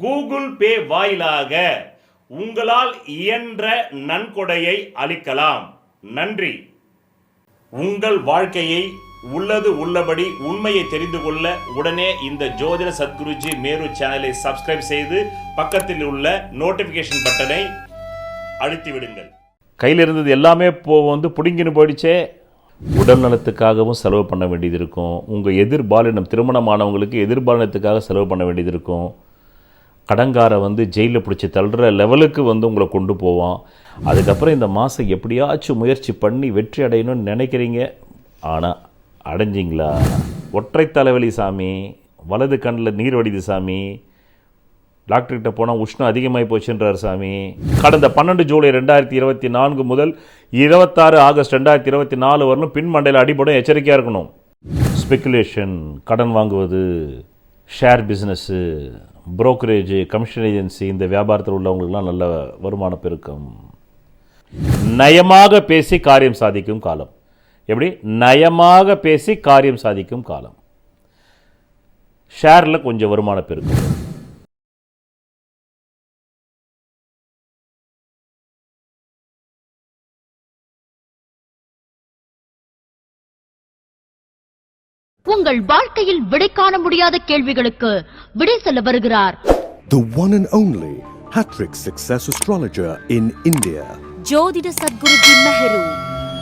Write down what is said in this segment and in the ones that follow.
Google Pay வாயிலாக உங்களால் இயன்ற நன்கொடையை அளிக்கலாம். நன்றி. உங்கள் வாழ்க்கையை உள்ளது உள்ளபடி உண்மையை தெரிந்து கொள்ள உடனே இந்த ஜோதிட சத்குருஜி மேரு சேனலை சப்ஸ்கிரைப் செய்து பக்கத்தில் உள்ள நோட்டிஃபிகேஷன் பட்டனை அழுத்தி விடுங்கள் கையில் இருந்தது எல்லாமே இப்போ வந்து பிடுங்கின்னு போயிடுச்சே. உடல் நலத்துக்காகவும் செலவு பண்ண வேண்டியது இருக்கும். உங்கள் எதிர்பாலினம் திருமணமானவங்களுக்கு எதிர்பாலினத்துக்காக செலவு பண்ண வேண்டியது இருக்கும். கடங்காரை வந்து ஜெயிலில் பிடிச்சி தள்ளுற லெவலுக்கு வந்து உங்களை கொண்டு போவான். அதுக்கப்புறம் இந்த மாதம் எப்படியாச்சும் முயற்சி பண்ணி வெற்றி அடையணும்னு நினைக்கிறீங்க? ஆனால் அடைஞ்சிங்களா? ஒற்றை தலைவலி சாமி வலது கண்ணில் நீர் வடிது சாமி டாக்டர்கிட்ட போனால் உஷ்ணம் அதிகமாகி போச்சுன்றார் சாமி. கடந்த பன்னெண்டு ஜூலை ரெண்டாயிரத்தி இருபத்தி நான்கு முதல் இருபத்தாறு ஆகஸ்ட் ரெண்டாயிரத்தி இருபத்தி நாலு வரலும் பின்மண்டையில் அடிபடும் எச்சரிக்கையாக இருக்கணும். ஸ்பெக்குலேஷன் கடன் வாங்குவது share business brokerage commission agency இந்த வியாபாரத்தில் உள்ளவங்களுக்குலாம் நல்ல வருமான பெருக்கம். நயமாக பேசி காரியம் சாதிக்கும் காலம். எப்படி? நயமாக பேசி காரியம் சாதிக்கும் காலம். ஷேரில் கொஞ்சம் வருமான பெருக்கம். உங்கள் வாழ்க்கையில் விடை காண முடியாத கேள்விகளுக்கு விடை சொல்ல வருகிறார். The one and only Hattrick Success Astrologer in India. ஜோதிட சத்குருஜி மெஹரு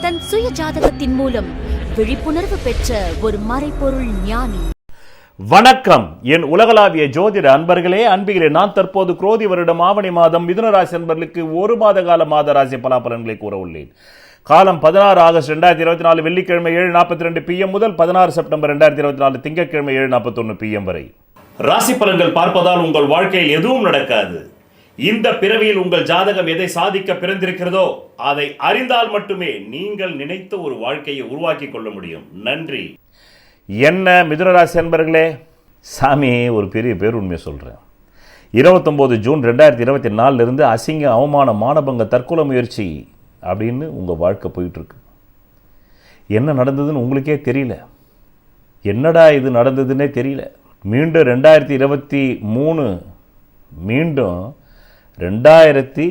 தன் சுய ஜாதகத்தின் மூலம் விழிப்புணர்வு பெற்ற ஒரு மறைபொருள் ஞானி. வணக்கம். என் உலகளாவிய ஜோதிட அன்பர்களே அன்பிகளே நான் தற்போது குரோதி வருடம் ஆவணி மாதம் மிதுன ராசி அன்பர்களுக்கு ஒரு மாத கால மாத ராசி பலாபலன்களை கூற உள்ளேன். காலம் பதினாறு ஆகஸ்ட் ரெண்டாயிரத்தி இருபத்தி நாலு வெள்ளிக்கிழமை ஏழு நாற்பத்தி ரெண்டு பிஎம் முதல் பதினாறு செப்டம்பர் ரெண்டாயிரத்தி இருபத்தி நாலு திங்கட்கிழமை ஏழு நாற்பத்தொன்று பிஎம் வரை. ராசி பலன்கள் பார்ப்பதால் உங்கள் வாழ்க்கையில் எதுவும் நடக்காது. இந்த பிறவியில் உங்கள் ஜாதகம் எதை சாதிக்க பிறந்திருக்கிறதோ அதை அறிந்தால் மட்டுமே நீங்கள் நினைத்த ஒரு வாழ்க்கையை உருவாக்கி கொள்ள முடியும். நன்றி. என்ன மிதுனராசி அன்பர்களே? சாமி ஒரு பெரிய பேர் உண்மையை சொல்கிறேன் இருபத்தொம்போது ஜூன் ரெண்டாயிரத்தி இருபத்தி நாலுலேருந்து அசிங்க அவமான மானபங்க தற்கொலை முயற்சி. அப்படின்னு உங்கள் வாழ்க்கை போயிட்டுருக்கு. என்ன நடந்ததுன்னு உங்களுக்கே தெரியல. என்னடா இது நடந்ததுன்னே தெரியல. மீண்டும் ரெண்டாயிரத்தி இருபத்தி மூணு மீண்டும் ரெண்டாயிரத்தி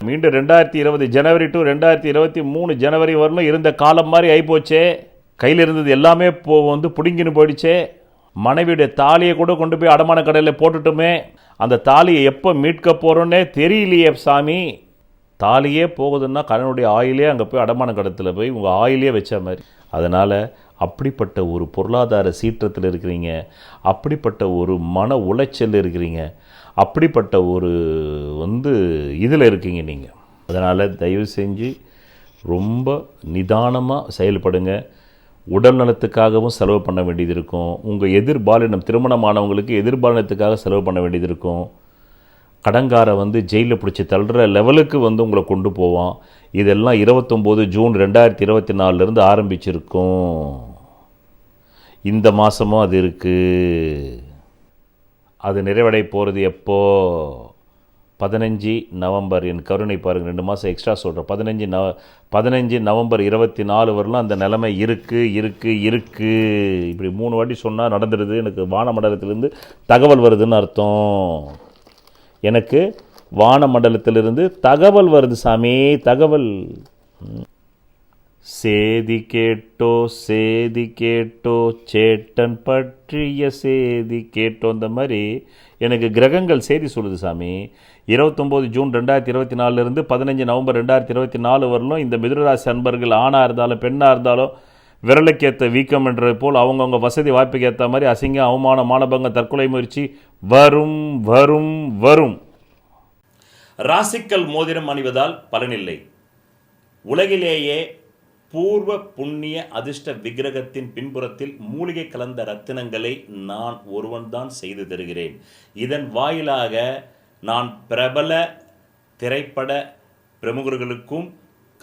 மீண்டும் ரெண்டாயிரத்தி இருபது ஜனவரி டு ரெண்டாயிரத்தி இருபத்தி மூணு ஜனவரி வரலும் இருந்த காலம் மாதிரி ஆகிப்போச்சே கையில் இருந்தது எல்லாமே போ வந்து பிடுங்கின்னு போயிடுச்சே. மனைவியுடைய தாலியை கூட கொண்டு போய் அடமான கடையில் போட்டுட்டுமே. அந்த தாலியை எப்போ மீட்க போகிறோன்னே தெரியலையே சாமி. தாலியே போகுதுன்னா கணவனுடைய ஆயிலே அங்கே போய் அடமான கடத்தில் போய் உங்கள் ஆயிலே வச்ச மாதிரி. அதனால் அப்படிப்பட்ட ஒரு பொருளாதார சீற்றத்தில் இருக்கிறீங்க. அப்படிப்பட்ட ஒரு மன உளைச்சல் இருக்கிறீங்க. அப்படிப்பட்ட ஒரு வந்து இதில் இருக்கீங்க நீங்கள் அதனால் தயவு செஞ்சு ரொம்ப நிதானமாக செயல்படுங்க. உடல் நலத்துக்காகவும் செலவு பண்ண வேண்டியது இருக்கும். உங்கள் எதிர்பாலினம் திருமணமானவங்களுக்கு எதிர்பாலினத்துக்காக செலவு பண்ண வேண்டியது இருக்கும். கடங்காரை வந்து ஜெயிலில் பிடிச்சி தள்ளுற லெவலுக்கு வந்து உங்களை கொண்டு போவான். இதெல்லாம் இருபத்தொம்போது ஜூன் ரெண்டாயிரத்தி இருபத்தி நாலுலேருந்து ஆரம்பிச்சிருக்கும். இந்த மாதமும் அது இருக்குது அது நிறைவடை போகிறது எப்போ? பதினஞ்சு நவம்பர். என் கருணை பாருங்கள் ரெண்டு மாதம் எக்ஸ்ட்ரா சொல்கிறேன் பதினஞ்சு நவ பதினஞ்சு நவம்பர் இருபத்தி நாலு வரலாம். அந்த நிலைமை இருக்குது இருக்குது இருக்குது இப்படி மூணு வாட்டி சொன்னால் நடந்துடுது. எனக்கு வானமண்டலத்திலேருந்து தகவல் வருதுன்னு அர்த்தம். எனக்கு வானமண்டலத்திலிருந்து தகவல் வருது சாமி தகவல். சேதி கேட்டோ சேதி கேட்டோ சேட்டன் பற்றிய சேதி கேட்டோ இந்த மாதிரி எனக்கு கிரகங்கள் செய்தி சொல்லுது சாமி. இருபத்தொம்போது ஜூன் ரெண்டாயிரத்தி இருபத்தி நாலுலேருந்து பதினஞ்சு நவம்பர் ரெண்டாயிரத்தி இருபத்தி நாலு வரலும் இந்த மிதுனராசி அன்பர்கள் ஆணாக இருந்தாலும் பெண்ணாக இருந்தாலும் விரலுக்கேற்ற வீக்கம் என்றது போல் அவங்கவுங்க வசதி வாய்ப்புக்கு ஏற்ற மாதிரி அசிங்க அவமான மானபங்க தற்கொலை முயற்சி வரும் வரும் வரும். ராசிக்கல் மோதிரம் அணிவதால் பலனில்லை. உலகிலேயே பூர்வ புண்ணிய அதிர்ஷ்ட விக்கிரகத்தின் பின்புறத்தில் மூலிகை கலந்த ரத்தினங்களை நான் ஒருவன்தான் செய்து தருகிறேன். இதன் வாயிலாக நான் பிரபல திரைப்பட பிரமுகர்களுக்கும்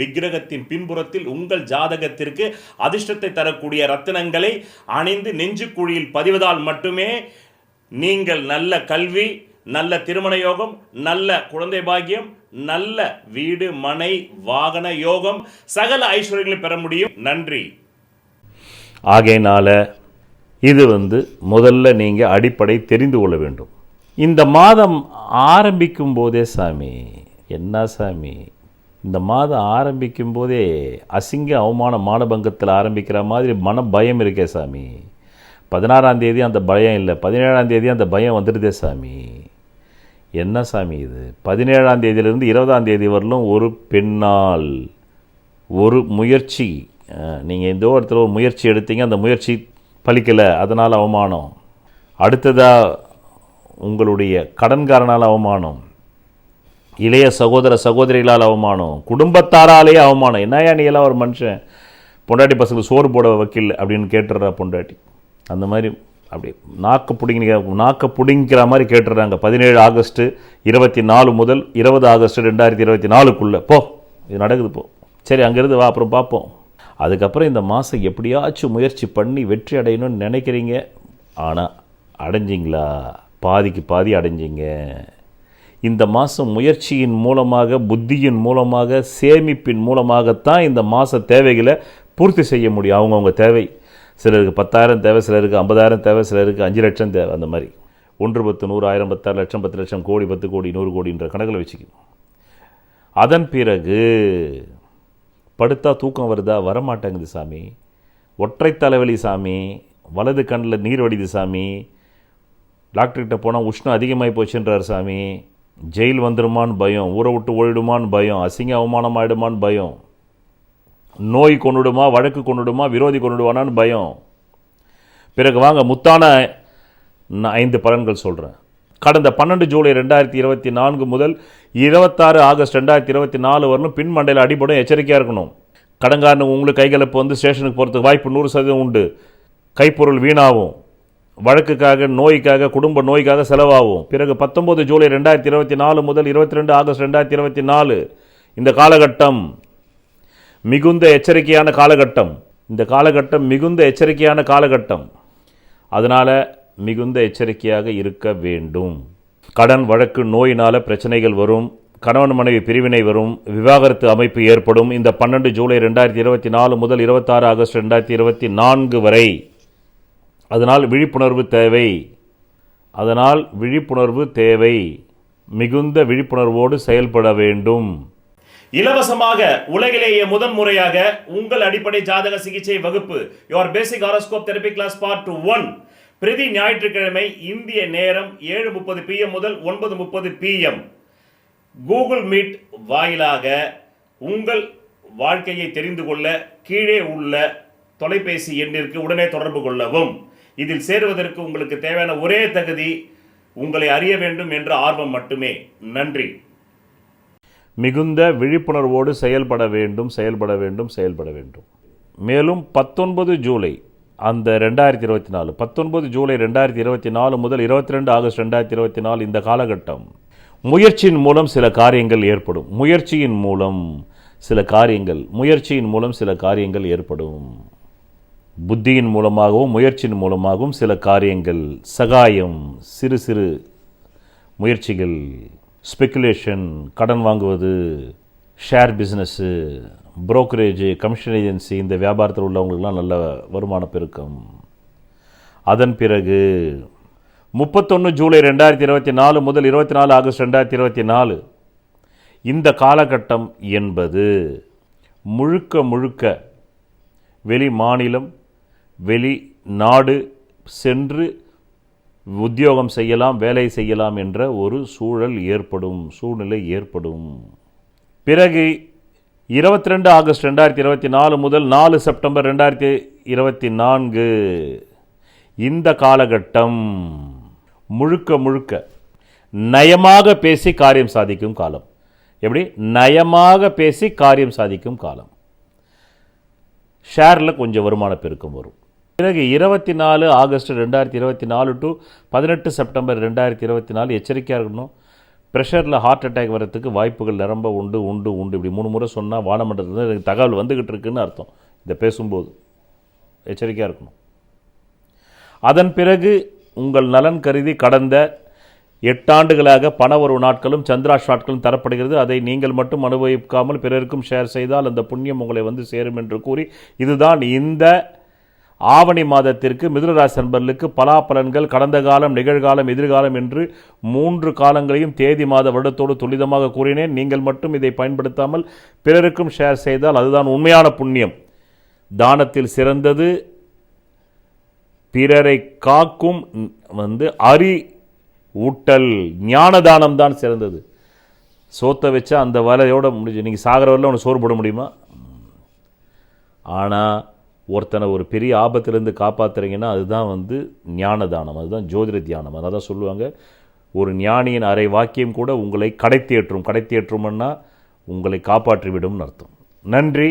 விக்கிரகத்தின் பின்புறத்தில் உங்கள் ஜாதகத்திற்கு அதிர்ஷ்டத்தை தரக்கூடிய ரத்தினங்களை அணிந்து நெஞ்சுக்குழியில் பதிவதால் மட்டுமே நீங்கள் நல்ல கல்வி நல்ல திருமண யோகம் நல்ல குழந்தை பாக்கியம் நல்ல வீடு மனை வாகன யோகம் சகல ஐஸ்வர்யங்களை பெற முடியும். நன்றி. ஆகையினால இது வந்து முதல்ல நீங்கள் அடிப்படை தெரிந்து கொள்ள வேண்டும். இந்த மாதம் ஆரம்பிக்கும் போதே சாமி என்ன சாமி? இந்த மாதம் ஆரம்பிக்கும் போதே அசிங்க அவமான மானபங்கத்தில் ஆரம்பிக்கிற மாதிரி மன பயம் இருக்கே சாமி. பதினாறாம் தேதி அந்த பயம் இல்லை. பதினேழாம் தேதி அந்த பயம் வந்துடுதே சாமி. என்ன சாமி இது? பதினேழாம் தேதியிலிருந்து இருபதாம் தேதி வரலும் ஒரு பெண்ணால் ஒரு முயற்சி. நீங்கள் இந்த இடத்துல ஒரு முயற்சி எடுத்தீங்க அந்த முயற்சி பலிக்கலை அதனால் அவமானம். அடுத்ததாக உங்களுடைய கடன்காரனால் அவமானம். இளைய சகோதர சகோதரிகளால் அவமானம். குடும்பத்தாராலேயே அவமானம். என்னையா நீ எல்லாம் ஒரு மனுஷன்? பொண்டாட்டி பசங்களுக்கு சோறு போட வக்கீல் அப்படின்னு கேட்டுடுறா பொண்டாட்டி. அந்த மாதிரி அப்படி நாக்க பிடிங்க நாக்க பிடிங்கிற மாதிரி கேட்டுடுறாங்க. பதினேழு ஆகஸ்ட்டு இருபத்தி நாலு முதல் இருபது ஆகஸ்ட் ரெண்டாயிரத்தி இருபத்தி நாலுக்குள்ளே. போ இது நடக்குது போ. சரி அங்கேருந்து வா அப்புறம் பார்ப்போம் அதுக்கப்புறம் இந்த மாதம் எப்படியாச்சும் முயற்சி பண்ணி வெற்றி அடையணும்னு நினைக்கிறீங்க? ஆனால் அடைஞ்சிங்களா? பாதிக்கு பாதி அடைஞ்சிங்க. இந்த மாதம் முயற்சியின் மூலமாக புத்தியின் மூலமாக சேமிப்பின் மூலமாகத்தான் இந்த மாத தேவைகளை பூர்த்தி செய்ய முடியும். அவங்கவுங்க தேவை. சிலருக்கு பத்தாயிரம் தேவை சிலருக்கு ஐம்பதாயிரம் தேவை சிலருக்கு அஞ்சு லட்சம் தேவை அந்த மாதிரி. ஒன்று பத்து நூறு ஆயிரம் பத்தாயிரம் லட்சம் பத்து லட்சம் கோடி பத்து கோடி நூறு கோடின்ற கணக்கில் வச்சுக்கணும். அதன் பிறகு படுத்தா தூக்கம் வருதா? வரமாட்டேங்குது சாமி. ஒற்றை தலைவலி சாமி. வலது கண்ணில் நீர் வடிது சாமி. டாக்டர்கிட்ட போனால் உஷ்ணம் அதிகமாகி போச்சுன்றார் சாமி. ஜெயில் வந்துடுமான்னு பயம் ஊரை விட்டு ஓடிடுமான்னு பயம் அசிங்க அவமானம் ஆகிடுமான்னு பயம் நோய் கொண்டுடுமா வழக்கு கொண்டுடுமா விரோதி கொண்டுடுவானான்னு பயம். பிறகு வாங்க முத்தான நான் ஐந்து பலன்கள் சொல்கிறேன் கடந்த பன்னெண்டு ஜூலை ரெண்டாயிரத்தி இருபத்தி நான்கு முதல் இருபத்தாறு ஆகஸ்ட் ரெண்டாயிரத்தி இருபத்தி நாலு வரலும் பின் மண்டையில் அடிபடும் எச்சரிக்கையாக இருக்கணும். கடங்காரன் உங்களுக்கு கைகலப்பு வந்து ஸ்டேஷனுக்கு போகிறதுக்கு வாய்ப்பு நூறு சதவீதம் உண்டு. கைப்பொருள் வீணாகும். வழக்குக்காக நோய்க்காக குடும்ப நோய்க்காக செலவாகும். பிறகு பத்தொம்பது ஜூலை ரெண்டாயிரத்தி இருபத்தி நாலு முதல் இருபத்தி ரெண்டு ஆகஸ்ட் ரெண்டாயிரத்தி இருபத்தி நாலு. இந்த காலகட்டம் மிகுந்த எச்சரிக்கையான காலகட்டம். இந்த காலகட்டம் மிகுந்த எச்சரிக்கையான காலகட்டம். அதனால் மிகுந்த எச்சரிக்கையாக இருக்க வேண்டும். கடன் வழக்கு நோயினால் பிரச்சனைகள் வரும். கணவன் மனைவி பிரிவினை வரும். விவாகரத்து அமைப்பு ஏற்படும். இந்த பன்னெண்டு ஜூலை ரெண்டாயிரத்தி இருபத்தி நாலு முதல் இருபத்தாறு ஆகஸ்ட் ரெண்டாயிரத்தி இருபத்தி நான்கு வரை அதனால் விழிப்புணர்வு தேவை. அதனால் விழிப்புணர்வு தேவை. மிகுந்த விழிப்புணர்வோடு செயல்பட வேண்டும். இலவசமாக உலகிலேயே முதன் முறையாக உங்கள் அடிப்படை ஜாதக சிகிச்சை வகுப்பு your basic horoscope therapy class part one பிரதி ஞாயிற்றுக்கிழமை இந்திய நேரம் ஏழு முப்பது பிஎம் முதல் ஒன்பது முப்பது பிஎம் கூகுள் மீட் வாயிலாக உங்கள் வாழ்க்கையை தெரிந்து கொள்ள கீழே உள்ள தொலைபேசி எண்ணிற்கு உடனே தொடர்பு கொள்ளவும். இதில் சேருவதற்கு உங்களுக்கு தேவையான ஒரே தகுதி உங்களை அறிய வேண்டும் என்ற ஆர்வம் மட்டுமே. நன்றி. மிகுந்த விழிப்புணர்வோடு செயல்பட வேண்டும் செயல்பட வேண்டும் செயல்பட வேண்டும். மேலும் பத்தொன்பது ஜூலை அந்த ரெண்டாயிரத்தி இருபத்தி நாலு பத்தொன்பது ஜூலை ரெண்டாயிரத்தி இருபத்தி நாலு முதல் இருபத்தி ரெண்டு ஆகஸ்ட் ரெண்டாயிரத்தி இருபத்தி நாலு இந்த காலகட்டம் முயற்சியின் மூலம் சில காரியங்கள் ஏற்படும். முயற்சியின் மூலம் சில காரியங்கள் முயற்சியின் மூலம் சில காரியங்கள் ஏற்படும். புத்தியின் மூலமாகவும் முயற்சியின் மூலமாகவும் சில காரியங்கள் சகாயம் சிறு சிறு முயற்சிகள் ஸ்பெக்குலேஷன் கடன் வாங்குவது share business brokerage commission agency இந்த வியாபாரத்தில் உள்ளவங்களுக்கெல்லாம் நல்ல வருமான பெருக்கம். அதன் பிறகு முப்பத்தொன்று ஜூலை ரெண்டாயிரத்தி இருபத்தி நாலு முதல் இருபத்தி நாலு ஆகஸ்ட் ரெண்டாயிரத்தி இருபத்தி நாலு. இந்த காலகட்டம் என்பது முழுக்க முழுக்க வெளி மாநிலம் வெளி நாடு சென்று உத்தியோகம் செய்யலாம் வேலை செய்யலாம் என்ற ஒரு சூழல் ஏற்படும் சூழ்நிலை ஏற்படும். பிறகு இருபத்தி ரெண்டு ஆகஸ்ட் ரெண்டாயிரத்தி இருபத்தி நாலு முதல் நாலு செப்டம்பர் ரெண்டாயிரத்தி இருபத்தி நான்கு. இந்த காலகட்டம் முழுக்க முழுக்க நயமாக பேசி காரியம் சாதிக்கும் காலம். எப்படி? நயமாக பேசி காரியம் சாதிக்கும் காலம். ஷேரில் கொஞ்சம் வருமான பெருக்கம் வரும். பிறகு இருபத்தி நாலு ஆகஸ்ட் ரெண்டாயிரத்தி இருபத்தி நாலு டு பதினெட்டு செப்டம்பர் ரெண்டாயிரத்தி இருபத்தி நாலு எச்சரிக்கையாக இருக்கணும். ப்ரெஷரில் ஹார்ட் அட்டாக் வரத்துக்கு வாய்ப்புகள் நிரம்ப உண்டு உண்டு உண்டு. இப்படி மூணு முறை சொன்னால் வானமண்டலத்தில் எனக்கு தகவல் வந்துக்கிட்டு இருக்குன்னு அர்த்தம். இதை பேசும்போது எச்சரிக்கையாக இருக்கணும். அதன் பிறகு உங்கள் நலன் கருதி கடந்த எட்டாண்டுகளாக பணவரவு நாட்களும் சந்திராஷ் நாட்களும் தரப்படுகிறது. அதை நீங்கள் மட்டும் அனுபவிக்காமல் பிறருக்கும் ஷேர் செய்தால் அந்த புண்ணியம் உங்களை வந்து சேரும் என்று கூறி இதுதான் இந்த ஆவணி மாதத்திற்கு மிதுனராசி நண்பர்களுக்கு பலாபலன்கள் கடந்த காலம் நிகழ்காலம் எதிர்காலம் என்று மூன்று காலங்களையும் தேதி மாத வருடத்தோடு துரிதமாக கூறினேன். நீங்கள் மட்டும் இதை பயன்படுத்தாமல் பிறருக்கும் ஷேர் செய்தால் அதுதான் உண்மையான புண்ணியம். தானத்தில் சிறந்தது பிறரை காக்கும் வந்து அரி ஊட்டல் ஞான தானம் தான் சிறந்தது. சோத்தை வச்சா அந்த வலையோட முடிஞ்சு நீங்கள் சாகிற வரல உனக்கு சோறு போட முடியுமா? ஆனால் ஒருத்தனை ஒரு பெரிய ஆபத்திலேருந்து காப்பாத்துறீங்கன்னா அதுதான் வந்து ஞான தானம் அதுதான் ஜோதிட தியானம். அதை தான் சொல்லுவாங்க ஒரு ஞானியின் அரை வாக்கியம் கூட உங்களை கடைத்தேற்றும். கடைத்தேற்றும்னா உங்களை காப்பாற்றிவிடும்னு அர்த்தம். நன்றி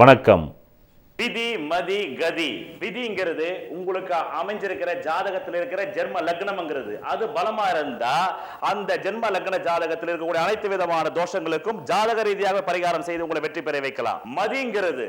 வணக்கம். விதி மதி கதி. விதிங்கிறது உங்களுக்கு அமைஞ்சிருக்கிற ஜாதகத்தில் இருக்கிற ஜென்ம லக்னம்ங்கிறது. அது பலமா இருந்தா அந்த ஜென்ம லக்ன ஜாதகத்தில் இருக்கக்கூடிய அனைத்து விதமான தோஷங்களுக்கும் ஜாதக ரீதியாக பரிகாரம் செய்து உங்களை வெற்றி பெற வைக்கலாம். மதிங்கிறது